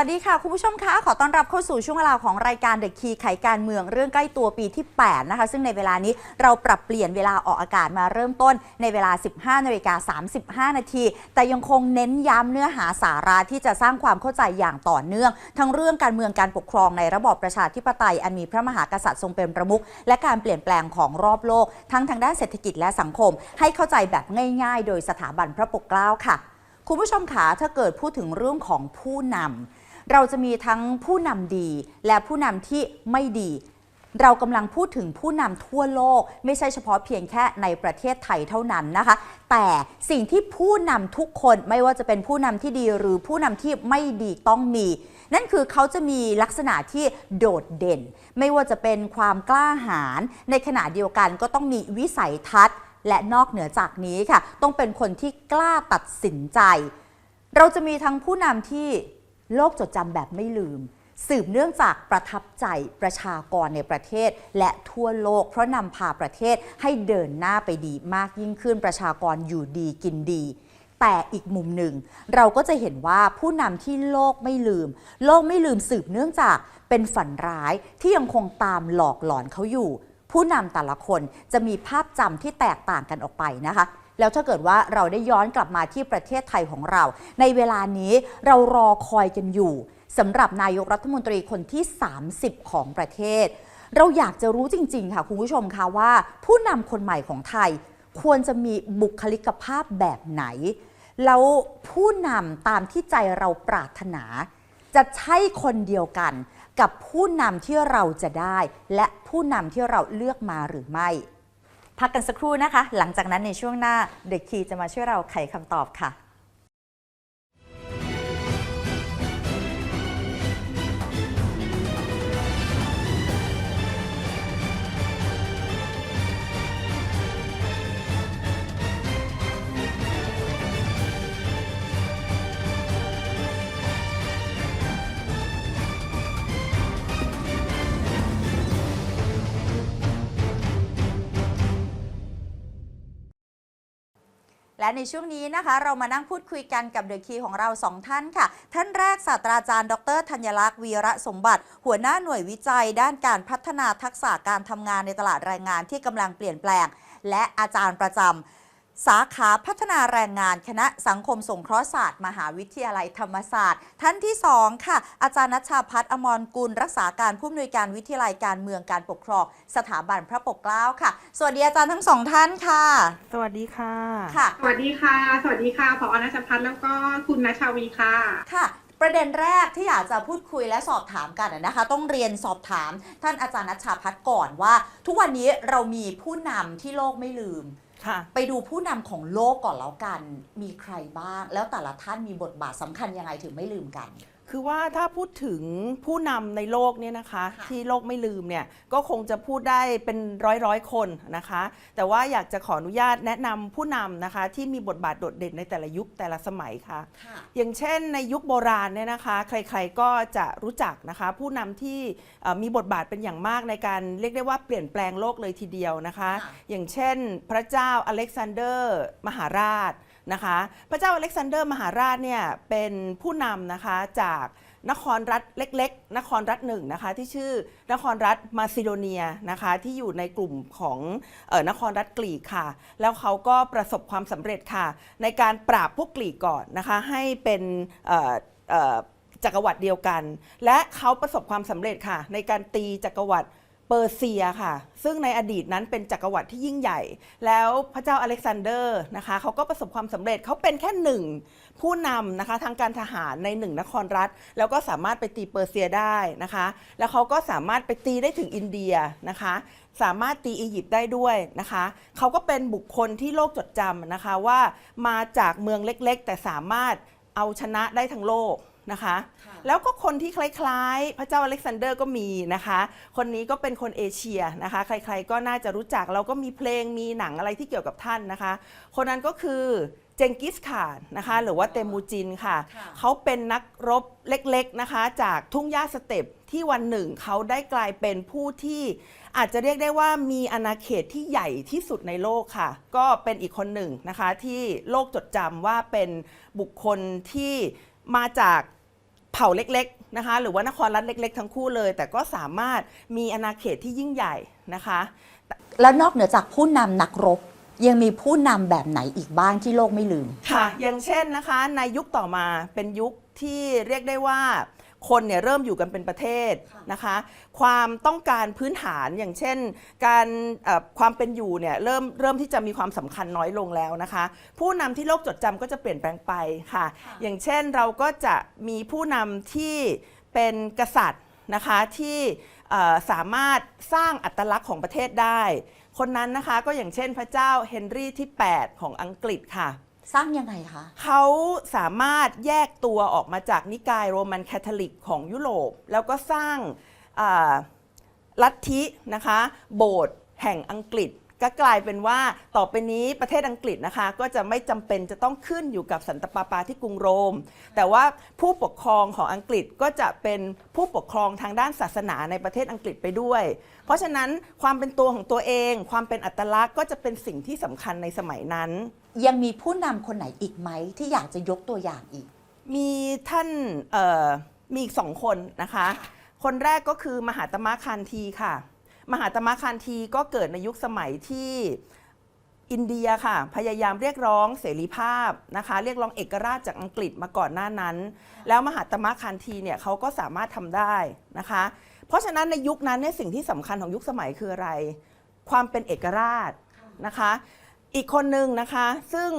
วัสดีค่ะ คุณผู้ชมคะ ขอต้อนรับเข้าสู่ช่วงเวลาของรายการ The Key ไขการเมืองเรื่องใกล้ตัวปีที่ 8 นะคะ ซึ่งในเวลานี้เราปรับเปลี่ยนเวลาออกอากาศมาเริ่มต้นในเวลา 15นาฬิกา35 นาที แต่ยังคงเน้นย้ำเนื้อหาสาระที่จะสร้างความเข้าใจอย่างต่อเนื่อง ทั้งเรื่องการเมืองการปกครองในระบอบประชาธิปไตย อันมีพระมหากษัตริย์ทรงเป็นประมุขและการเปลี่ยนแปลงของรอบโลก ทั้งทางด้านเศรษฐกิจและสังคม ให้เข้าใจแบบง่าย ๆ โดยสถาบันพระปกเกล้าค่ะ คุณผู้ชมคะถ้าเกิดพูดถึงเรื่องของผู้นำ เราจะมีทั้งผู้นำดีและผู้นำที่ไม่ดี เรากำลังพูดถึงผู้นำทั่วโลก ไม่ใช่เฉพาะเพียงแค่ในประเทศไทยเท่านั้นนะคะ แต่สิ่งที่ผู้นำทุกคนไม่ว่าจะเป็นผู้นำที่ดีหรือผู้นำที่ไม่ดีต้องมีนั่นคือเขาจะมีลักษณะที่โดดเด่น ไม่ว่าจะเป็นความกล้าหาญในขณะเดียวกันก็ต้องมีวิสัยทัศน์ และนอกเหนือจากนี้ค่ะ ต้องเป็นคนที่กล้าตัดสินใจ เราจะมีทั้งผู้นำที่ โลกจดจำแบบไม่ลืม สืบเนื่องจากประทับใจประชากรในประเทศ และทั่วโลก เพราะนำพาประเทศให้เดินหน้าไปดีมากยิ่งขึ้นประชากรอยู่ดีกินดีแต่อีกมุมหนึ่ง เราก็จะเห็นว่าผู้นำที่โลกไม่ลืม โลกไม่ลืมสืบเนื่องจากเป็นฝันร้ายที่ยังคงตามหลอกหลอนเขาอยู่ ผู้นำแต่ละคนจะมีภาพจำที่แตกต่างกันออกไปนะคะ แล้วถ้าเกิดว่าเราได้ย้อนกลับมาที่ประเทศไทยของเรา ในเวลานี้เรารอคอยกันอยู่สำหรับนายกรัฐมนตรีคนที่ 30 ของประเทศ เราอยากจะรู้จริง ๆ ค่ะคุณผู้ชมคะว่า ผู้นำคนใหม่ของไทยควรจะมีบุคลิกภาพแบบไหน แล้วผู้นำตามที่ใจเราปรารถนา จะใช่คนเดียวกันกับผู้นำที่เราจะได้ และผู้นำที่เราเลือกมาหรือไม่ พักกันสักครู่นะคะ หลังจากนั้นในช่วงหน้าเด็กคีจะมาช่วยเราไขคำตอบค่ะ และในช่วงนี้นะคะ เรามานั่งพูดคุยกันกับเดอะคีของเราสองท่านค่ะ ท่านแรกศาสตราจารย์ ดรธัญลักษณ์วีระสมบัติ หัวหน้าหน่วยวิจัย ด้านการพัฒนาทักษะการทำงานในตลาดแรงงานที่กำลังเปลี่ยนแปลง และอาจารย์ประจำ สาขาพัฒนาแรงงานคณะสังคมสงเคราะห์ศาสตร์ มหาวิทยาลัยธรรมศาสตร์ ท่านที่สองค่ะ อาจารย์นัชชาพัฒน์อมรกุล รักษาการผู้อำนวยการวิทยาลัยการเมืองการปกครอง สถาบันพระปกเกล้าค่ะ สวัสดีอาจารย์ทั้งสองท่านค่ะ สวัสดีค่ะค่ะ สวัสดีค่ะ สวัสดีค่ะผอนัชพัฒน์แล้วก็คุณนัชชาวีค่ะค่ะประเด็นแรกที่อยากจะพูดคุยและสอบถามกันนะคะ ต้องเรียนสอบถามท่านอาจารย์นัชชาพัฒน์ก่อนว่า ทุกวันนี้เรามีผู้นำที่โลกไม่ลืม ค่ะ ไปดูผู้นำของโลกก่อนแล้วกัน มีใครบ้าง แล้วแต่ละท่านมีบทบาทสำคัญยังไงถึงไม่ลืมกัน คือว่าถ้าพูดถึงผู้นำในโลกเนี่ยนะคะค่ะที่โลกไม่ลืมเนี่ยก็คงจะพูดได้เป็นร้อยร้อยๆคนนะคะ แต่ว่าอยากจะขออนุญาตแนะนำผู้นำนะคะ ที่มีบทบาทโดดเด่นในแต่ละยุคแต่ละสมัยค่ะค่ะอย่างเช่นในยุคโบราณเนี่ยนะคะ ใครๆก็จะรู้จักนะคะ ผู้นำที่เอ่อมีบทบาทเป็นอย่างมากในการเรียกได้ว่าเปลี่ยนแปลงโลกเลยทีเดียวนะคะค่ะอย่างเช่น พระเจ้าอเล็กซานเดอร์ มหาราช นะคะ พระเจ้าอเล็กซานเดอร์มหาราชเนี่ยเป็นผู้นำนะคะจากนครรัฐเล็กๆ นครรัฐหนึ่งนะคะที่ชื่อนครรัฐมาซิโดเนียนะคะที่อยู่ในกลุ่มของออนครรัฐกรีกค่ะ แล้วเขาก็ประสบความสำเร็จค่ะ ในการปราบพวกกรีกก่อนนะคะให้เป็นจักรวรรดิเดียวกัน และเขาประสบความสำเร็จค่ะ ในการตีจักรวรรดิ เปอร์เซียค่ะ ซึ่งในอดีตนั้นเป็นจักรวรรดิที่ยิ่งใหญ่ แล้วพระเจ้าอเล็กซานเดอร์นะคะเขาก็ประสบความสำเร็จเขาเป็นแค่หนึ่งผู้นำนะคะทางการทหารในหนึ่งนครรัฐ แล้วก็สามารถไปตีเปอร์เซียได้นะคะ แล้วเขาก็สามารถไปตีได้ถึงอินเดียนะคะ สามารถตีอียิปต์ได้ด้วยนะคะเขาก็เป็นบุคคลที่โลกจดจำนะคะว่ามาจากเมืองเล็กๆ แต่สามารถเอาชนะได้ทั้งโลก นะคะ แล้วก็คนที่คล้ายๆ พระเจ้าอเล็กซานเดอร์ก็มีนะคะ คนนี้ก็เป็นคนเอเชียนะคะ ใครๆก็น่าจะรู้จักแล้วก็มีเพลงมีหนังอะไรที่เกี่ยวกับท่านนะคะ คนนั้นก็คือเจงกิสข่านนะคะหรือว่าเตมูจินค่ะ เขาเป็นนักรบเล็กๆนะคะ จากทุ่งหญ้าสเต็ปที่วันหนึ่งเขาได้กลายเป็นผู้ที่อาจจะเรียกได้ว่ามีอาณาเขตที่ใหญ่ที่สุดในโลกค่ะ ก็เป็นอีกคนหนึ่งนะคะที่โลกจดจำว่าเป็นบุคคลที่มาจาก เผ่าเล็กๆนะคะหรือว่านครรัฐเล็ก ๆ ทั้งคู่เลย แต่ก็สามารถมีอาณาเขตที่ยิ่งใหญ่นะคะ แล้วนอกเหนือจากผู้นำนักรบยังมีผู้นำแบบไหนอีกบ้างที่โลกไม่ลืม ค่ะ อย่างเช่นนะคะในยุคต่อมาเป็นยุคที่เรียกได้ว่า คนเนี่ยเริ่มอยู่กันเป็นประเทศนะคะ ความต้องการพื้นฐานอย่างเช่น การเอ่อความเป็นอยู่เนี่ยเริ่มเริ่มที่จะมีความสำคัญน้อยลงแล้วนะคะ ผู้นำที่โลกจดจำก็จะเปลี่ยนแปลงไปค่ะ อย่างเช่นเราก็จะมีผู้นำที่เป็นกษัตริย์นะคะที่เอ่อสามารถสร้างอัตลักษณ์ของประเทศได้ คนนั้นนะคะก็อย่างเช่นพระเจ้าเฮนรี่ที่ 8 ของอังกฤษค่ะ สร้างยังไงคะ เขาสามารถแยกตัวออกมาจากนิกายโรมันคาทอลิกของยุโรป แล้วก็สร้างลัทธินะคะ โบสถ์แห่งอังกฤษ ก็กลายเป็นว่าต่อไปนี้ประเทศอังกฤษนะคะ ก็จะไม่จำเป็นจะต้องขึ้นอยู่กับสันตปาปาที่กรุงโรม แต่ว่าผู้ปกครองของอังกฤษก็จะเป็นผู้ปกครองทางด้านศาสนาในประเทศอังกฤษไปด้วย เพราะฉะนั้นความเป็นตัวของตัวเอง ความเป็นอัตลักษณ์ก็จะเป็นสิ่งที่สำคัญในสมัยนั้น ยังมีผู้นำคนไหนอีกไหม ที่อยากจะยกตัวอย่างอีก มีท่านมีอีกสองคนนะคะ คนแรกก็คือมหาตมะคานทีค่ะ มหาตมะคานทีก็เกิดในยุคสมัยที่อินเดียค่ะ พยายามเรียกร้องเสรีภาพนะคะ เรียกร้องเอกราชจากอังกฤษมาก่อนหน้านั้น แล้วมหาตมะคานทีเนี่ยเขาก็สามารถทำได้นะคะ เพราะฉะนั้นในยุคนั้นเนี่ยสิ่งที่สำคัญของยุคสมัยคืออะไร ความเป็นเอกราชนะคะ อีกคนหนึ่งนะคะ ซึ่ง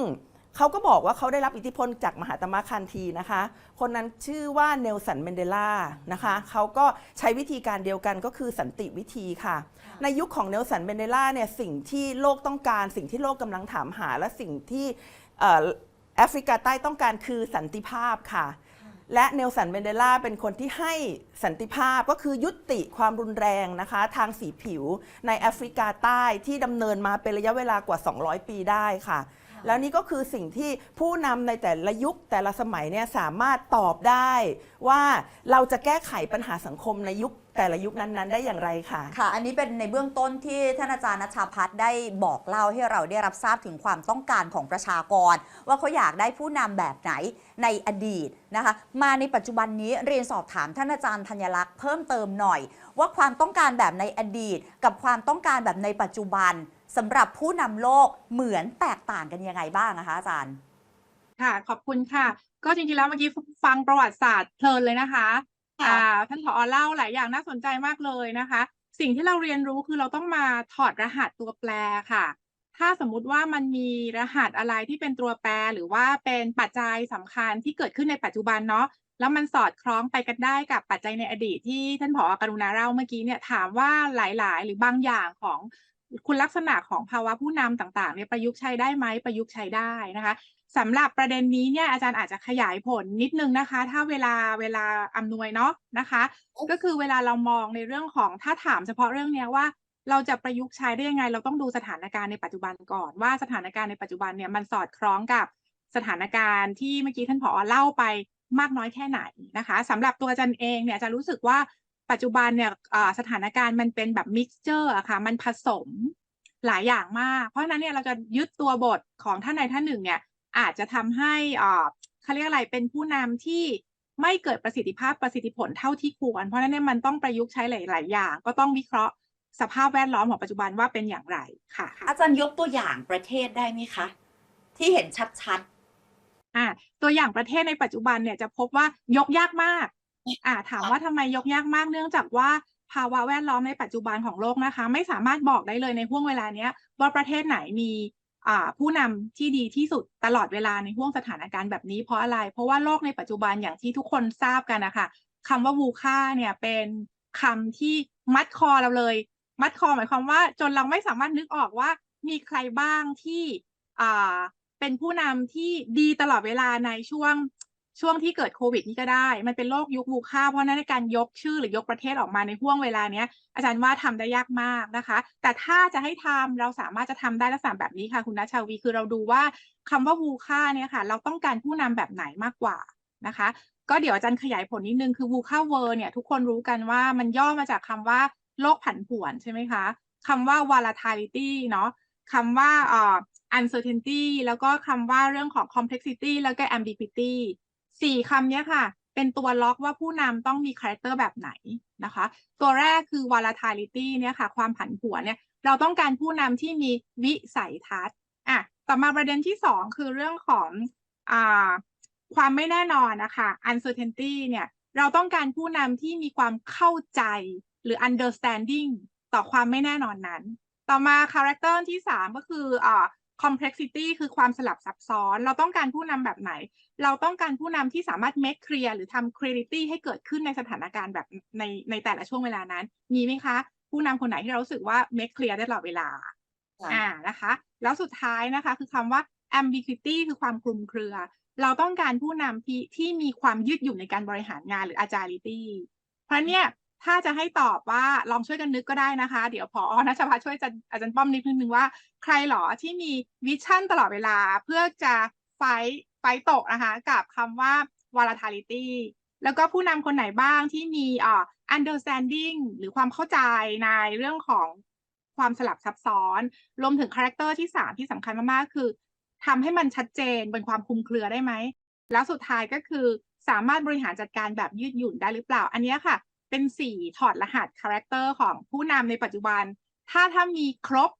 เขาก็บอกว่าเขาได้รับอิทธิพลจากมหาตมะคันทีนะคะ คนนั้นชื่อว่าเนลสันเมนเดลานะคะเขาก็ใช้วิธีการเดียวกันก็คือสันติวิธีค่ะ ในยุคของเนลสันเมนเดลาเนี่ยสิ่งที่โลกต้องการ สิ่งที่โลกกำลังถามหา และสิ่งที่แอฟริกาใต้ต้องการคือสันติภาพค่ะ และเนลสันเมนเดลาเป็นคนที่ให้สันติภาพก็คือยุติความรุนแรงนะคะทางสีผิวในแอฟริกาใต้ที่ดำเนินมาเป็นระยะเวลากว่า 200 ปีได้ค่ะ แล้วนี่ก็คือสิ่งที่ผู้นำในแต่ละยุคแต่ละสมัยเนี่ยสามารถตอบได้ว่าเราจะแก้ไขปัญหาสังคมในยุคแต่ละยุคนั้นๆ ได้อย่างไรค่ะ ค่ะ อันนี้เป็นในเบื้องต้นที่ท่านอาจารย์นัชชาพัฒน์ได้บอกเล่าให้เราได้รับทราบถึงความต้องการของประชากร ว่าเขาอยากได้ผู้นำแบบไหนในอดีตนะคะ มาในปัจจุบันนี้เรียนสอบถามท่านอาจารย์ธัญลักษณ์เพิ่มเติมหน่อย ว่าความต้องการแบบในอดีต กับความต้องการแบบในปัจจุบัน สำหรับผู้นำโลกเหมือนแตกต่างกันยังไงบ้างนะคะอาจารย์ ค่ะ ขอบคุณค่ะ ก็จริงๆแล้วเมื่อกี้ฟังประวัติศาสตร์เพลินเลยนะคะค่ะอ่าท่านผอเล่าหลายอย่างน่าสนใจมากเลยนะคะ สิ่งที่เราเรียนรู้คือเราต้องมาถอดรหัสตัวแปรค่ะ ถ้าสมมุติว่ามันมีรหัสอะไรที่เป็นตัวแปรหรือว่าเป็นปัจจัยสำคัญที่เกิดขึ้นในปัจจุบันเนาะแล้วมันสอดคล้องไปกันได้กับปัจจัยในอดีตที่ท่านผอกรุณาเล่าเมื่อกี้เนี่ยถามว่าหลายๆ หรือบางอย่างของ คุณลักษณะของภาวะผู้นำต่างๆเนี่ยประยุกต์ใช้ได้ไหมประยุกต์ใช้ได้นะคะสำหรับประเด็นนี้เนี่ยอาจารย์อาจจะขยายผลนิดนึงนะคะ ถ้าเวลาเวลาอำนวยเนาะนะคะ ก็คือเวลาเรามองในเรื่องของถ้าถามเฉพาะเรื่องเนี้ยว่าเราจะประยุกต์ใช้ได้ยังไง เราต้องดูสถานการณ์ในปัจจุบันก่อนว่าสถานการณ์ในปัจจุบันเนี่ยมันสอดคล้องกับสถานการณ์ที่เมื่อกี้ท่านผอเล่าไปมากน้อยแค่ไหนนะคะสำหรับตัวอาจารย์เองเนี่ยจะรู้สึกว่า ปัจจุบันเนี่ยอ่าสถานการณ์มันเป็นแบบมิกซ์เจอร์อะค่ะ มันผสมหลายอย่างมาก เพราะฉะนั้นเนี่ยเราจะยึดตัวบทของท่านใดท่านหนึ่งเนี่ยอาจจะทำให้อ่าเขาเรียกอะไรเป็นผู้นำที่ไม่เกิดประสิทธิภาพประสิทธิผลเท่าที่ควร เพราะฉะนั้นเนี่ยมันต้องประยุกต์ใช้หลาย ๆ อย่าง ก็ต้องวิเคราะห์สภาพแวดล้อมของปัจจุบันว่าเป็นอย่างไรค่ะ อาจารย์ยกตัวอย่างประเทศได้ไหมคะ ที่เห็นชัดอ่าตัวอย่างประเทศในปัจจุบันเนี่ยจะพบว่ายกยากมาก อ่าถามว่าทำไมยกยากมากเนื่องจากว่าภาวะแวดล้อมในปัจจุบันของโลกนะคะ ไม่สามารถบอกได้เลยในห่วงเวลาเนี้ย ว่าประเทศไหนมีอ่าผู้นำที่ดีที่สุดตลอดเวลาในห่วงสถานการณ์แบบนี้เพราะอะไร เพราะว่าโลกในปัจจุบันอย่างที่ทุกคนทราบกันนะคะคำว่าวูค่าเนี่ยเป็นคำที่มัดคอเราเลย มัดคอหมายความว่าจนเราไม่สามารถนึกออกว่ามีใครบ้างที่อ่าเป็นผู้นำที่ดีตลอดเวลาในช่วง ช่วงที่เกิดโควิดนี้ก็ได้ มันเป็นโลกยุควูค่า เพราะนั้นในการยกชื่อหรือยกประเทศออกมาในห่วงเวลาเนี้ย อาจารย์ว่าทำได้ยากมากนะคะ แต่ถ้าจะให้ทำเราสามารถจะทำได้ลักษณะแบบนี้ค่ะ คุณนัชาวีคือเราดูว่าคำว่าวูค่าเนี่ยค่ะ เราต้องการผู้นำแบบไหนมากกว่านะคะ ก็เดี๋ยวอาจารย์ขยายผลนิดนึงคือวูค่าเวอร์เนี่ยทุกคนรู้กันว่ามันย่อมาจากคำว่าโลกผันผวนใช่ไหมคะคำว่า volatility เนาะคำว่า uncertainty แล้วก็คำว่าเรื่องของ complexity แล้วก็ ambiguity สี่คำเนี้ยค่ะ เป็นตัวล็อกว่าผู้นำต้องมีคาแรคเตอร์แบบไหนนะคะ ตัวแรกคือ volatility เนี่ยค่ะ ความผันผวนเนี่ย เราต้องการผู้นำที่มีวิสัยทัศน์อะต่อมาประเด็นที่สองคือเรื่องของอ่าความไม่แน่นอนนะคะ uncertainty เนี่ย เราต้องการผู้นำที่มีความเข้าใจหรือ understanding ต่อความไม่แน่นอนนั้น ต่อมา character ที่สามก็คืออ่า complexity คือความสลับซับซ้อน เราต้องการผู้นำแบบไหน เราต้องการผู้นำที่สามารถ make clear หรือทำ clarity ให้เกิดขึ้นในสถานการณ์แบบในในแต่ละช่วงเวลานั้น มีไหมคะ ผู้นำคนไหนที่เรารู้สึกว่า make clear ได้ตลอดเวลาอ่านะคะ แล้วสุดท้ายนะคะคือคำว่า ambiguity คือความคลุมเครือ เราต้องการผู้นำที่ที่มีความยืดหยุ่นในการบริหารงานหรือ agility เพราะเนี่ย ถ้าจะให้ตอบว่าลองช่วยกันนึกก็ได้นะคะ เดี๋ยวพอนัชพัฒช่วยอาจารย์ป้อมนิดนึงว่า ใครหรอที่มีวิชั่นตลอดเวลาเพื่อจะไฟไฟตกนะคะ กับคำว่า volatility แล้วก็ผู้นำคนไหนบ้างที่มีอ่า understanding หรือความเข้าใจในเรื่องของความสลับซับซ้อน รวมถึงคาแรคเตอร์ที่สามที่สำคัญมากๆ คือทำให้มันชัดเจนเป็นความคลุมเครือได้ไหม แล้วสุดท้ายก็คือสามารถบริหารจัดการแบบยืดหยุ่นได้หรือเปล่า อันนี้ค่ะ เป็นสี่ถอดรหัสคาแรคเตอร์ของผู้นำในปัจจุบัน ถ้าถ้ามีครบ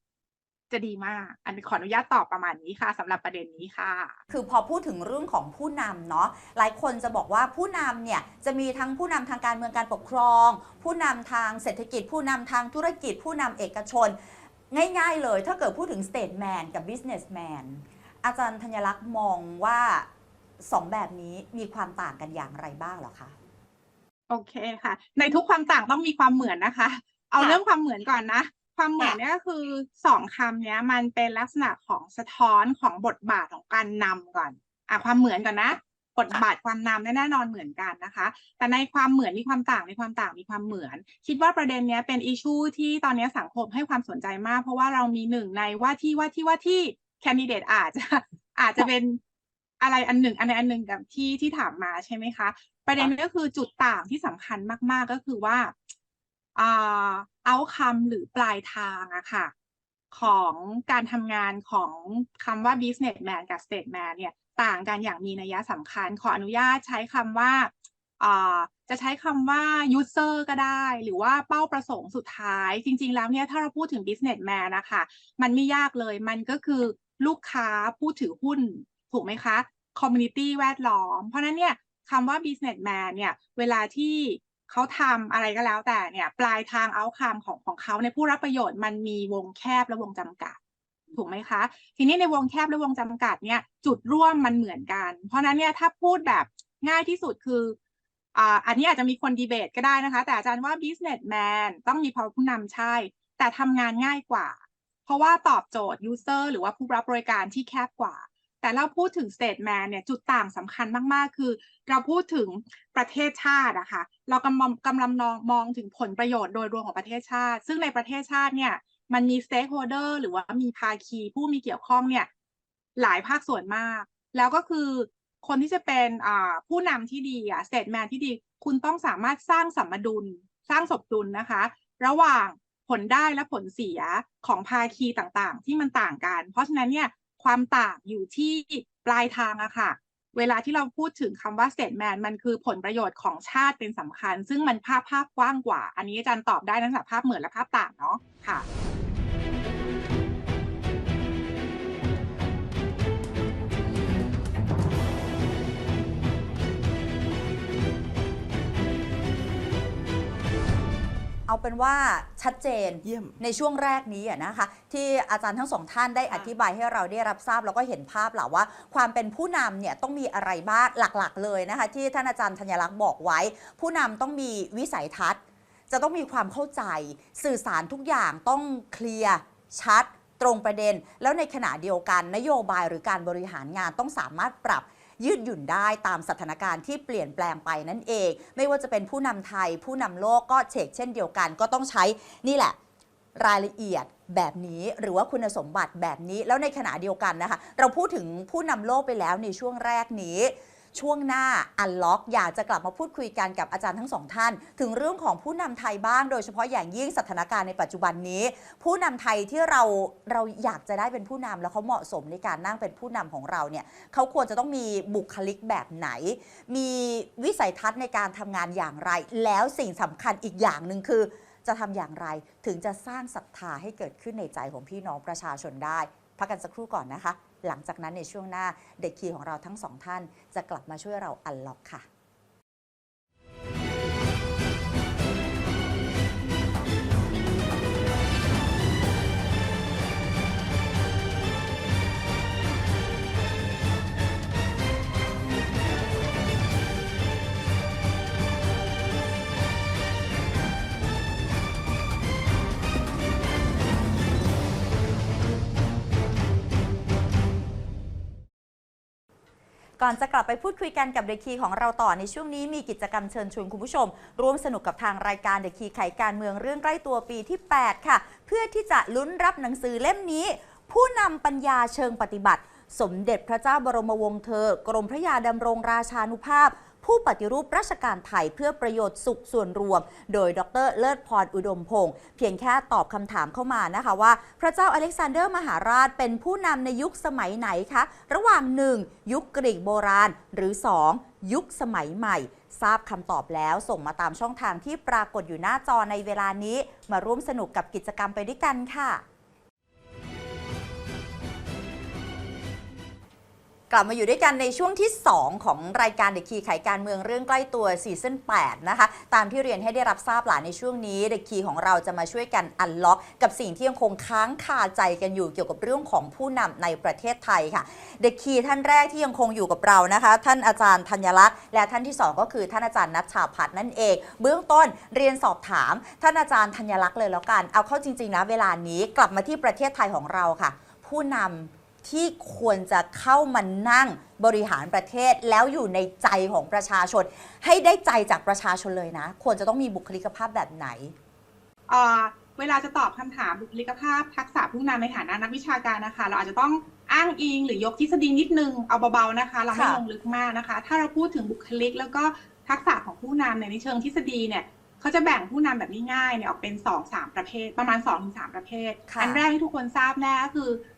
จะดีมาก อันนี้ขออนุญาตตอบประมาณนี้ค่ะสำหรับประเด็นนี้ค่ะ คือพอพูดถึงเรื่องของผู้นำเนาะหลายคนจะบอกว่าผู้นำเนี่ยจะมีทั้งผู้นำทางการเมืองการปกครอง ผู้นำทางเศรษฐกิจ ผู้นำทางธุรกิจ ผู้นำเอกชน ง่าย ๆ เลย ถ้าเกิดพูดถึง statesman กับ businessman อาจารย์ธัญลักษณ์มองว่าสองแบบนี้มีความต่างกันอย่างไรบ้างหรอคะ โอเคค่ะ ในทุกความต่างต้องมีความเหมือนนะคะ เอาค่ะเรื่องความเหมือนก่อนนะ ความเหมือนค่ะเนี่ยก็คือสองคำเนี้ย มันเป็นลักษณะของสะท้อนของบทบาทของการนำก่อน อะความเหมือนก่อนนะบทบาทความนำเนี่ยแน่นอนเหมือนกันนะคะ แต่ในความเหมือนมีความต่างในความต่างมีความเหมือน คิดว่าประเด็นเนี้ยเป็นอิชูที่ตอนเนี้ยสังคมให้ความสนใจมาก เพราะว่าเรามีหนึ่งในว่าที่ว่าที่ว่าที่แคนดิเดตอาจจะอาจจะเป็น อะไรอันหนึ่งอันใดอันหนึ่งกับที่ที่ถามมาใช่ไหมคะ ประเด็นก็คือจุดต่างที่สำคัญมาก ๆ ก็คือว่าอ่าเอาคำหรือปลายทางอะค่ะ ของการทำงานของคำว่า businessman กับ statesman เนี่ยต่างกันอย่างมีนัยสำคัญ ขออนุญาตใช้คำว่าอ่าจะใช้คำว่า user ก็ได้ หรือว่าเป้าประสงค์สุดท้าย จริง ๆ แล้วเนี่ยถ้าเราพูดถึง businessman นะคะ มันไม่ยากเลย มันก็คือลูกค้าผู้ถือหุ้น ถูกไหมคะ community แวดล้อม เพราะนั้นเนี่ยคำว่า businessman เนี่ยเวลาที่เขาทำอะไรก็แล้วแต่เนี่ยปลายทาง outcome ของของเขาในผู้รับประโยชน์มันมีวงแคบและวงจำกัด ถูกไหมคะ ทีนี้ในวงแคบและวงจำกัดเนี่ยจุดร่วมมันเหมือนกัน เพราะฉะนั้นเนี่ยถ้าพูดแบบง่ายที่สุดคืออ่าอันนี้อาจจะมีคนดีเบตก็ได้นะคะ แต่อาจารย์ว่า businessman ต้องมีพอผู้นำใช่ แต่ทำงานง่ายกว่า เพราะว่าตอบโจทย์ user หรือว่าผู้รับบริการที่แคบกว่า แต่เราพูดถึง statesman เนี่ยจุดต่างสำคัญมาก ๆ คือ เราพูดถึงประเทศชาติอะค่ะเรากำลังกำลังมองมองถึงผลประโยชน์โดยรวมของประเทศชาติ ซึ่งในประเทศชาติเนี่ยมันมี stakeholder หรือว่ามีภาคีผู้มีเกี่ยวข้องเนี่ยหลายภาคส่วนมาก แล้วก็คือคนที่จะเป็นผู้นำที่ดีอะ statesman ที่ดีคุณต้องสามารถสร้างสัมดุล สร้างสมดุลนะคะ ระหว่างผลได้และผลเสียของภาคีต่างๆ ที่มันต่างกัน เพราะฉะนั้นเนี่ย ความต่างอยู่ที่ปลายทางอะค่ะ เวลาที่เราพูดถึงคำว่า statesman มันคือผลประโยชน์ของชาติเป็นสำคัญ ซึ่งมันภาพภาพกว้างกว่า อันนี้อาจารย์ตอบได้ทั้งสภาพเหมือนและภาพต่างเนาะค่ะ เอาเป็นว่าชัดเจนเยี่ยม ในช่วงแรกนี้อะนะคะ ที่อาจารย์ทั้งสองท่านได้อธิบายให้เราได้รับทราบแล้วก็เห็นภาพแหละว่า ความเป็นผู้นำเนี่ยต้องมีอะไรบ้างหลักๆ เลยนะคะ ที่ท่านอาจารย์ธัญลักษณ์บอกไว้ ผู้นำต้องมีวิสัยทัศน์ จะต้องมีความเข้าใจ สื่อสารทุกอย่างต้องเคลียร์ชัด ตรงประเด็น แล้วในขณะเดียวกันนโยบายหรือการบริหารงานต้องสามารถปรับ ยืดหยุ่นได้ตามสถานการณ์ที่เปลี่ยนแปลงไปนั่นเอง ไม่ว่าจะเป็นผู้นำไทย ผู้นำโลกก็เชกเช่นเดียวกัน ก็ต้องใช้นี่แหละรายละเอียดแบบนี้หรือว่าคุณสมบัติแบบนี้แล้วในขณะเดียวกันนะคะ เราพูดถึงผู้นำโลกไปแล้วในช่วงแรกนี้ ช่วงหน้าอันล็อกอยากจะกลับมาพูดคุยกันกับอาจารย์ทั้งสองท่าน ถึงเรื่องของผู้นำไทยบ้าง โดยเฉพาะอย่างยิ่งสถานการณ์ในปัจจุบันนี้ ผู้นำไทยที่เราเราอยากจะได้เป็นผู้นำแล้วเขาเหมาะสมในการนั่งเป็นผู้นำของเราเนี่ยเขาควรจะต้องมีบุคลิกแบบไหน มีวิสัยทัศน์ในการทำงานอย่างไร แล้วสิ่งสำคัญอีกอย่างหนึ่งคือจะทำอย่างไรถึงจะสร้างศรัทธาให้เกิดขึ้นในใจของพี่น้องประชาชนได้ พักกันสักครู่ก่อนนะคะ หลังจากนั้นในช่วงหน้าเด็กคีของเราทั้งสองท่านจะกลับมาช่วยเราอันล็อกค่ะ ก่อนจะกลับไปพูดคุยกันกับเดคีของเราต่อในช่วงนี้มีกิจกรรมเชิญชวนคุณผู้ชม ร่วมสนุกกับทางรายการเดคีไขการเมืองเรื่องใกล้ตัวปีที่ 8 ค่ะ เพื่อที่จะลุ้นรับหนังสือเล่มนี้ ผู้นำปัญญาเชิงปฏิบัติ สมเด็จพระเจ้าบรมวงศ์เธอ กรมพระยาดำรงราชานุภาพ ผู้ปฏิรูปราชการไทยเพื่อประโยชน์สุขส่วนรวม โดยดรเลิศพรอุดมพงศ์เพียงแค่ตอบคำถามเข้ามานะคะว่า พระเจ้าอเล็กซานเดอร์มหาราชเป็นผู้นำในยุคสมัยไหนคะ ระหว่าง 1. ยุคกรีกโบราณ หรือ 2. ยุคสมัยใหม่ ทราบคำตอบแล้วส่งมาตามช่องทางที่ปรากฏอยู่หน้าจอในเวลานี้ มาร่วมสนุกกับกิจกรรมไปด้วยกันค่ะ กลับมาอยู่ด้วยกันในช่วงที่ 2 ของรายการเด็กคีไขการเมืองเรื่องใกล้ตัวซีซั่น8นะคะ ตามที่เรียนให้ได้รับทราบหลานในช่วงนี้เด็กคีของเราจะมาช่วยกันอันล็อก กับสิ่งที่ยังคงค้างคาใจกันอยู่เกี่ยวกับเรื่องของผู้นำในประเทศไทยค่ะ เด็กคีท่านแรกที่ยังคงอยู่กับเรานะคะ ท่านอาจารย์ธัญลักษณ์และท่านที่สองก็คือท่านอาจารย์นัชชาพัฒน์นั่นเอง เบื้องต้นเรียนสอบถาม ท่านอาจารย์ธัญลักษณ์เลยแล้วกันเอาเข้าจริงๆนะเวลานี้กลับมาที่ประเทศไทยของเราค่ะ ผู้นำ ที่ควรจะเข้ามานั่งบริหารประเทศแล้วอยู่ในใจของประชาชน ให้ได้ใจจากประชาชนเลยนะ ควรจะต้องมีบุคลิกภาพแบบไหนเอ่อเวลาจะตอบคำถามบุคลิกภาพทักษะผู้นำในฐานะนักวิชาการนะคะ เราอาจจะต้องอ้างอิงหรือยกทฤษฎีนิดนึงเอาเบาๆนะคะ เราไม่ค่ะลงลึกมากนะคะ ถ้าเราพูดถึงบุคลิก แล้วก็ทักษะของผู้นำในเชิงทฤษฎีเนี่ยเขาจะแบ่งผู้นำแบบง่ายๆเนี่ยออกเป็น2อสามประเภท ประมาณ2อถึงสประเภทค่ะอันแรกที่ทุกคนทราบแน่ก็คือเอ่อ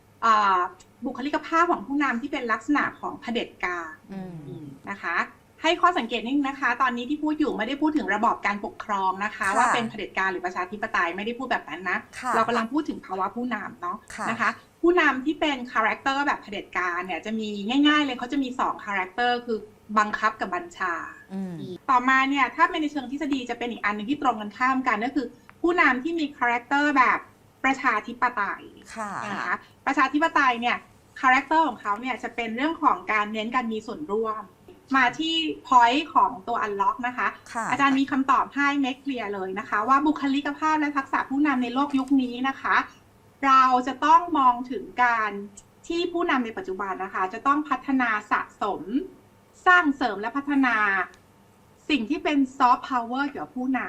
บุคลิกภาพของผู้นำที่เป็นลักษณะของเผด็จการอืมนะคะให้ข้อสังเกตนิดนึงนะคะ ตอนนี้ที่พูดอยู่ไม่ได้พูดถึงระบอบการปกครองนะคะค่ะว่าเป็นเผด็จการหรือประชาธิปไตยไม่ได้พูดแบบนั้นนะค่ะเรากำลังพูดถึงภาวะผู้นำเนาะค่ะนะคะ ผู้นำที่เป็นคาแรคเตอร์แบบเผด็จการเนี่ยจะมีง่ายๆเลยเขาจะมี2คาแรคเตอร์คือบังคับกับบัญชาอืมต่อมาเนี่ยถ้าเป็นในเชิงทฤษฎีจะเป็นอีกอันหนึ่งที่ตรงกันข้ามกันก็คือ ผู้นำที่มีคาแรคเตอร์แบบประชาธิปไตยค่ะนะคะ ประชาธิปไตยเนี่ยคาแรคเตอร์ของเขาเนี่ยจะเป็นเรื่องของการเน้นการมีส่วนร่วม มาที่ point ของตัว unlock นะคะค่ะอาจารย์มีคำตอบให้เมคเคลียร์เลยนะคะ ว่าบุคลิกภาพและทักษะผู้นำในโลกยุคนี้นะคะ เราจะต้องมองถึงการที่ผู้นำในปัจจุบันนะคะ จะต้องพัฒนาสะสม สร้างเสริมและพัฒนาสิ่งที่เป็นซอฟต์พาวเวอร์เกี่ยวกับผู้น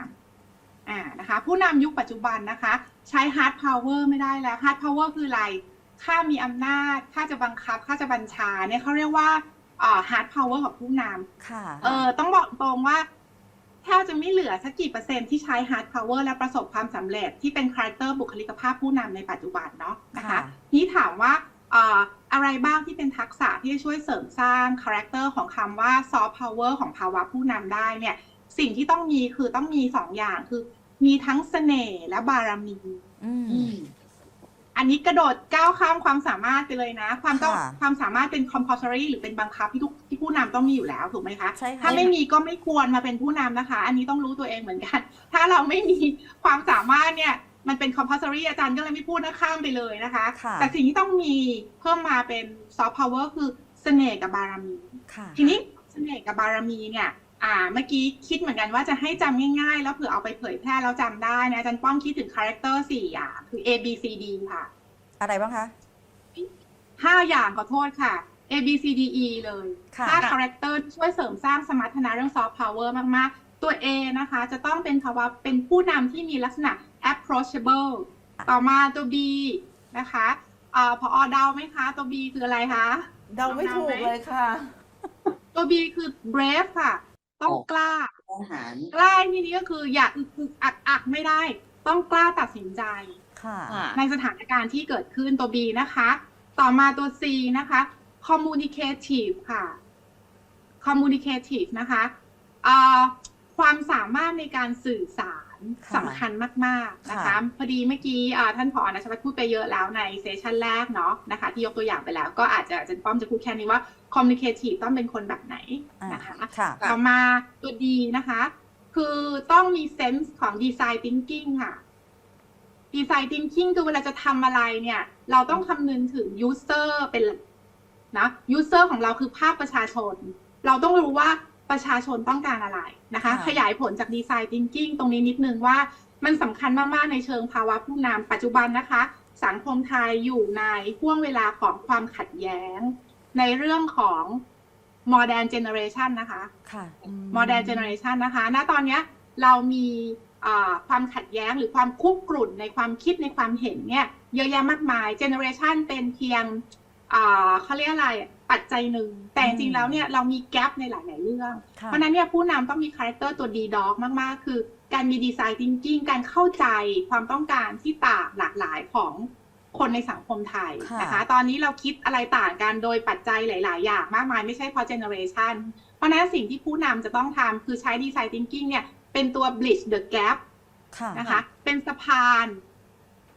ำอ่านะคะ ผู้นำยุคปัจจุบันนะคะ ใช้ฮาร์ดพาวเวอร์ไม่ได้แล้วฮาร์ดพาวเวอร์คืออะไร ข้ามีอำนาจข้าจะบังคับข้าจะบัญชาเนี่ยเขาเรียกว่าอ่าฮาร์ดพาวเวอร์ของผู้นำค่ะเออต้องบอกตรงว่าแทบจะไม่เหลือสักกี่เปอร์เซ็นต์ที่ใช้ hard power และประสบความสำเร็จที่เป็นคาแรคเตอร์บุคลิกภาพผู้นำในปัจจุบันเนาะนะคะค่ะนี่ถามว่าเอ่ออะไรบ้างที่เป็นทักษะที่จะช่วยเสริมสร้างคาแรคเตอร์ของคำว่า soft power ของภาวะผู้นำได้เนี่ยสิ่งที่ต้องมีคือต้องมีสองอย่างคือ มีทั้งเสน่ห์และบารมี อืมอันอันนี้กระโดดก้าวข้ามความสามารถไปเลยนะ ความต้องค่ะความสามารถเป็น compulsory หรือเป็นบังคับที่ทุกที่ผู้นำต้องมีอยู่แล้วถูกไหมคะ ใช่ค่ะ ถ้าไม่มีก็ไม่ควรมาเป็นผู้นำนะคะ อันนี้ต้องรู้ตัวเองเหมือนกัน ถ้าเราไม่มีความสามารถเนี่ย มันเป็น compulsory อาจารย์ก็เลยไม่พูดนะข้ามไปเลยนะคะ ค่ะ แต่สิ่งที่ต้องมีเพิ่มมาเป็น soft power คือเสน่ห์กับบารมี ค่ะ ทีนี้เสน่ห์กับบารมีเนี่ย อ่าเมื่อกี้คิดเหมือนกันว่าจะให้จำง่ายๆ แล้วเผื่อเอาไปเผยแพร่แล้วจำได้นะอาจารย์ป้อมคิดถึงคาแรคเตอร์สี่อย่างคือ A B C D ค่ะ อะไรบ้างคะห้าอย่างขอโทษค่ะ A B C D E เลยค่ะห้าคาแรคเตอร์ช่วยเสริมสร้างสมรรถนะเรื่องซอฟต์พาวเวอร์มากๆ ตัว A นะคะ จะต้องเป็นภาวะเป็นผู้นำที่มีลักษณะ approachable ต่อมาตัว B นะคะอ่าพอเดาไหมคะ ตัว B คืออะไรคะ เดาไม่ถูกเลยค่ะ ตัว B คือ brave ค่ะ ต้องโอ้กล้าอาหารกล้าที่นี้ก็คืออย่าอึกอึกอักอักไม่ได้ ต้องกล้าตัดสินใจค่ะในสถานการณ์ที่เกิดขึ้นตัว B นะคะ ต่อมาตัว C นะคะ communicative ค่ะ communicative นะคะอ่าความสามารถในการสื่อสารค่ะ สำคัญมากๆนะคะค่ะพอดีเมื่อกี้อ่าท่านผอนัชวัฒน์พูดไปเยอะแล้วในเซสชันแรกเนาะนะคะที่ยกตัวอย่างไปแล้ว ก็อาจจะอาจารย์ป้อมจะพูดแค่นี้ว่า communicative ต้องเป็นคนแบบไหนอ่านะคะค่ะต่อมาตัวดีนะคะ คือต้องมีเซนส์ของดีไซน์ thinking ค่ะดีไซน์ thinking คือเวลาจะทำอะไรเนี่ย เราต้องคำนึงถึง user เป็นนะ user ของเราคือภาคประชาชน เราต้องรู้ว่า ประชาชนต้องการอะไรนะคะค่ะขยายผลจากดีไซน์ thinking ตรงนี้นิดนึงว่ามันสำคัญมาก ๆ ในเชิงภาวะผู้นำปัจจุบันนะคะ สังคมไทยอยู่ในห่วงเวลาของความขัดแย้ง ในเรื่องของ modern generation นะคะค่ะ modern generation นะคะ ณ ตอนเนี้ยเรามีอ่าความขัดแย้งหรือความคุกกรุ่นในความคิดในความเห็นเนี่ยเยอะแยะมากมาย generation เป็นเพียงอ่า เขาเรียกอะไรปัจจัยหนึ่ง แต่จริงๆแล้วเนี่ยเรามีแกลบในหลาย ๆ เรื่องค่ะเพราะฉะนั้นเนี่ยผู้นำต้องมีคาแรคเตอร์ตัวดีด็อกมาก ๆ คือ การมีดีไซน์ thinking การเข้าใจความต้องการที่ต่างหลากหลายของคนในสังคมไทยค่ะนะคะ ตอนนี้เราคิดอะไรต่างกันโดยปัจจัยหลาย ๆ อย่างมากมายไม่ใช่เพราะ generation เพราะฉะนั้นสิ่งที่ผู้นำจะต้องทำคือใช้ดีไซน์ thinking เนี่ยเป็นตัว bridge the gap ค่ะนะคะ เป็นสะพาน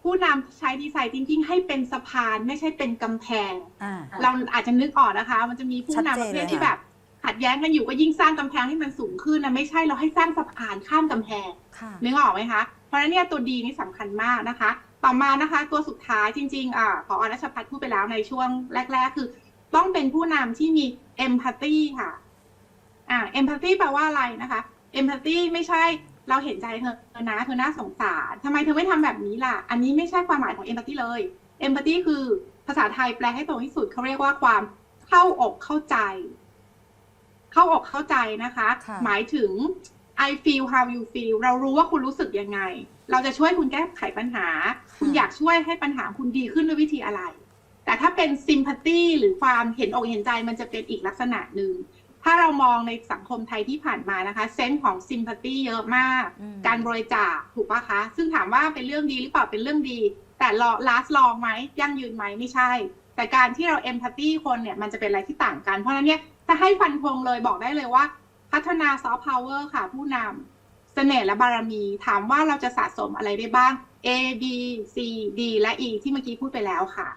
ผู้นำใช้ดีไซน์ thinking ให้เป็นสะพานไม่ใช่เป็นกำแพง อ่า เราอาจจะนึกออกนะคะ มันจะมีผู้ชัดนำเจปนระเภทเลยที่ค่ะแบบขัดแย้งกันอยู่ก็ยิ่งสร้างกำแพงให้มันสูงขึ้นนะไม่ใช่เราให้สร้างสะพานข้ามกำแพงค่ะ นึกออกไหมคะเพราะฉะนั้นเนี่ยตัวดีนี่สำคัญมากนะคะ ต่อมานะคะตัวสุดท้ายจริงๆอ่าพออนัชพัฒน์พูดไปแล้วในช่วงแรก ๆ คือ ต้องเป็นผู้นำที่มี empathy ค่ะอ่า empathy แปลว่าอะไรนะคะ empathy ไม่ใช่ เราเห็นใจเธอนะเธอน่าสงสารทำไมเธอไม่ทำแบบนี้ล่ะ อันนี้ไม่ใช่ความหมายของ empathy เลย empathy คือภาษาไทยแปลให้ตรงที่สุดเขาเรียกว่าความเข้าอกเข้าใจ เข้าอกเข้าใจนะคะค่ะหมายถึง I feel how you feel เรารู้ว่าคุณรู้สึกยังไง เราจะช่วยคุณแก้ไขปัญหา คุณอยากช่วยให้ปัญหาคุณดีขึ้นด้วยวิธีอะไร แต่ถ้าเป็น sympathy หรือความเห็นอกเห็นใจมันจะเป็นอีกลักษณะหนึ่ง ถ้าเรามองในสังคมไทยที่ผ่านมานะคะเซนส์ของ sympathy เยอะมากอืมการบริจาคถูกปะคะ ซึ่งถามว่าเป็นเรื่องดีหรือเปล่าเป็นเรื่องดี แต่รอ last long ไหมยั่งยืนไหมไม่ใช่ แต่การที่เรา empathy คนเนี่ยมันจะเป็นอะไรที่ต่างกัน เพราะฉะนั้นเนี่ยถ้าให้ฟันธงเลยบอกได้เลยว่า พัฒนา soft power ค่ะ ผู้นำเสน่ห์และบารมี ถามว่าเราจะสะสมอะไรได้บ้าง A B C D และ E ที่เมื่อกี้พูดไปแล้วค่ะ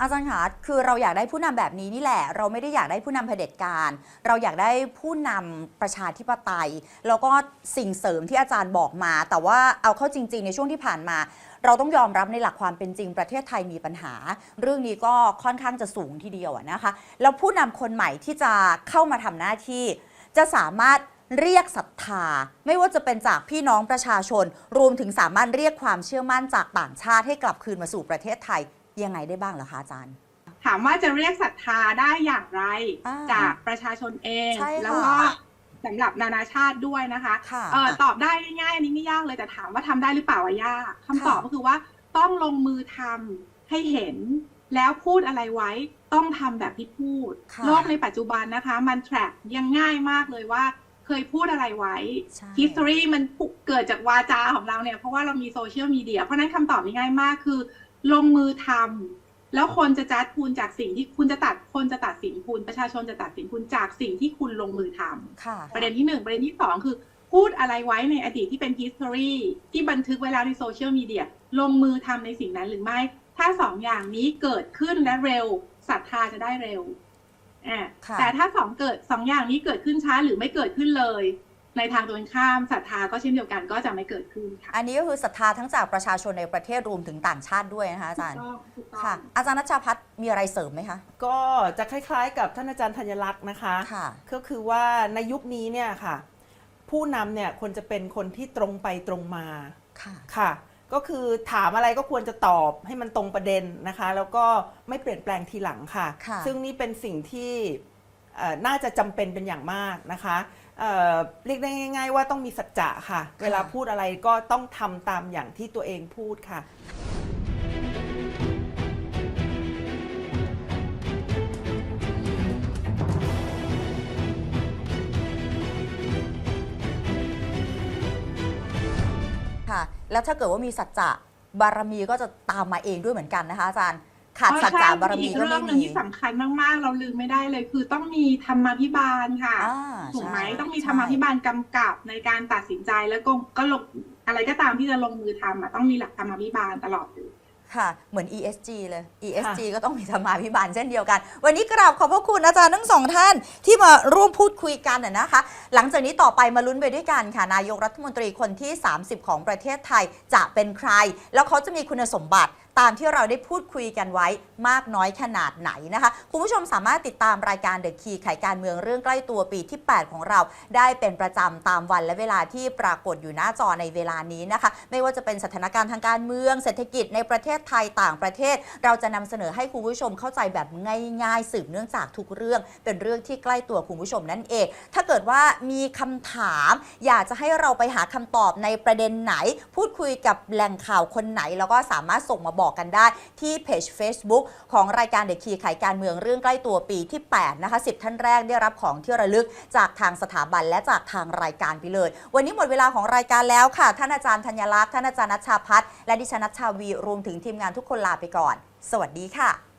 อาจารย์คะคือเราอยากได้ผู้นำแบบนี้นี่แหละ เราไม่ได้อยากได้ผู้นำเผด็จการ เราอยากได้ผู้นำประชาธิปไตย แล้วก็สิ่งเสริมที่อาจารย์บอกมา แต่ว่าเอาเข้าจริง ๆ ในช่วงที่ผ่านมา เราต้องยอมรับในหลักความเป็นจริงประเทศไทยมีปัญหา เรื่องนี้ก็ค่อนข้างจะสูงทีเดียวนะคะแล้วผู้นำคนใหม่ที่จะเข้ามาทำหน้าที่ จะสามารถเรียกศรัทธา ไม่ว่าจะเป็นจากพี่น้องประชาชน รวมถึงสามารถเรียกความเชื่อมั่นจากต่างชาติให้กลับคืนมาสู่ประเทศไทย ยังไงได้บ้างเหรอคะอาจารย์ ถามว่าจะเรียกศรัทธาได้อย่างไรอ่าจากประชาชนเองใช่ค่ะแล้วก็สำหรับนานาชาติด้วยนะคะค่ะเออตอบได้ง่ายๆอันนี้ไม่ยากเลยแต่ถามว่าทำได้หรือเปล่าอะยากคำตอบค่ะก็คือว่าต้องลงมือทำให้เห็นแล้วพูดอะไรไว้ต้องทำแบบที่พูดค่ะโลกในปัจจุบันนะคะ มัน track ยังง่ายมากเลยว่า เคยพูดอะไรไว้ใช่ history มันเกิดจากวาจาของเราเนี่ย เพราะว่าเรามีโซเชียลมีเดียเพราะฉะนั้นคำตอบง่ายๆมากคือ ลงมือทำแล้วคนจะจัดคุณจากสิ่งที่คุณจะตัดคนจะตัดสินคุณประชาชนจะตัดสินคุณจากสิ่งที่คุณลงมือทำค่ะประเด็นที่หนึ่งประเด็นที่สองคือ พูดอะไรไว้ในอดีตที่เป็น history ที่บันทึกไว้แล้วในโซเชียลมีเดียลงมือทำในสิ่งนั้นหรือไม่ ถ้าสองอย่างนี้เกิดขึ้นและเร็วศรัทธาจะได้เร็วอ่าค่ะแต่ถ้าสองเกิดสองอย่างนี้เกิดขึ้นช้าหรือไม่เกิดขึ้นเลย ในทางตรงข้ามศรัทธาก็เช่นเดียวกันก็จะไม่เกิดขึ้นค่ะอันนี้ก็คือศรัทธาทั้งจากประชาชนในประเทศรวมถึงต่างชาติด้วยนะคะอาจารย์ถูกต้องถูกต้องค่ะ อาจารย์นัชชาพัฒน์มีอะไรเสริมไหมคะ ก็จะคล้ายๆ กับท่านอาจารย์ธัญลักษณ์นะคะค่ะก็คือว่าในยุคนี้เนี่ยค่ะ ผู้นำเนี่ยควรจะเป็นคนที่ตรงไปตรงมาค่ะค่ะ ก็คือถามอะไรก็ควรจะตอบให้มันตรงประเด็นนะคะ แล้วก็ไม่เปลี่ยนแปลงทีหลังค่ะค่ะซึ่งนี่เป็นสิ่งที่เอ่อน่าจะจำเป็นเป็นอย่างมากนะคะ เอ่อเรียกได้ง่าย ๆ ว่าต้องมีสัจจะค่ะ เวลาพูดอะไรก็ต้องทำตามอย่างที่ตัวเองพูดค่ะ ค่ะ แล้วถ้าเกิดว่ามีสัจจะบารมีก็จะตามมาเองด้วยเหมือนกันนะคะอาจารย์ ขาดสัจจะบารมีอีกก็เรื่ไม่องหนึ่งมีที่สำคัญมากๆ เราลืมไม่ได้เลย คือต้องมีธรรมาภิบาลค่ะ อ่าถูกไหมใช่ต้องมีธรรมาภิบาลกำกับในการตัดสินใจแล้วก็ก็ลงอะไรก็ตามที่จะลงมือทำอะต้องมีหลักธรรมาภิบาลตลอดอยู่ ค่ะ เหมือน ESG เลย ESG ก็ต้องมีธรรมาภิบาลเช่นเดียวกัน วันนี้กราบขอบพระคุณอาจารย์ทั้งสองท่านที่มาร่วมพูดคุยกันน่ะนะคะ หลังจากนี้ต่อไปมาลุ้นไปด้วยกันค่ะ นายกรัฐมนตรีคนที่ 30 ของประเทศไทยจะเป็นใคร แล้วเขาจะมีคุณสมบัติ ตามที่เราได้พูดคุยกันไว้มากน้อยขนาดไหนนะคะ คุณผู้ชมสามารถติดตามรายการ The Key ไขการเมืองเรื่องใกล้ตัวปีที่ 8 ของเรา ได้เป็นประจำตามวันและเวลาที่ปรากฏอยู่หน้าจอในเวลานี้นะคะ ไม่ว่าจะเป็นสถานการณ์ทางการเมือง เศรษฐกิจในประเทศไทยต่างประเทศ เราจะนำเสนอให้คุณผู้ชมเข้าใจแบบง่ายๆ สืบเนื่องจากทุกเรื่อง เป็นเรื่องที่ใกล้ตัวคุณผู้ชมนั่นเอง ถ้าเกิดว่ามีคำถาม อยากจะให้เราไปหาคำตอบในประเด็นไหน พูดคุยกับแหล่งข่าวคนไหน แล้วก็สามารถส่งมาบอกกันได้ที่เพจ Facebook ของรายการเด็กขีไขการเมืองเรื่องใกล้ตัวปีที่ 8 นะคะ 10 ท่านแรกได้รับของที่ระลึกจากทางสถาบันและจากทางรายการไปเลย วันนี้หมดเวลาของรายการแล้วค่ะ ท่านอาจารย์ธัญลักษณ์ท่านอาจารย์นัชชาพัฒน์และดิฉันนัชชาวีรวมถึงทีมงานทุกคนลาไปก่อน สวัสดีค่ะ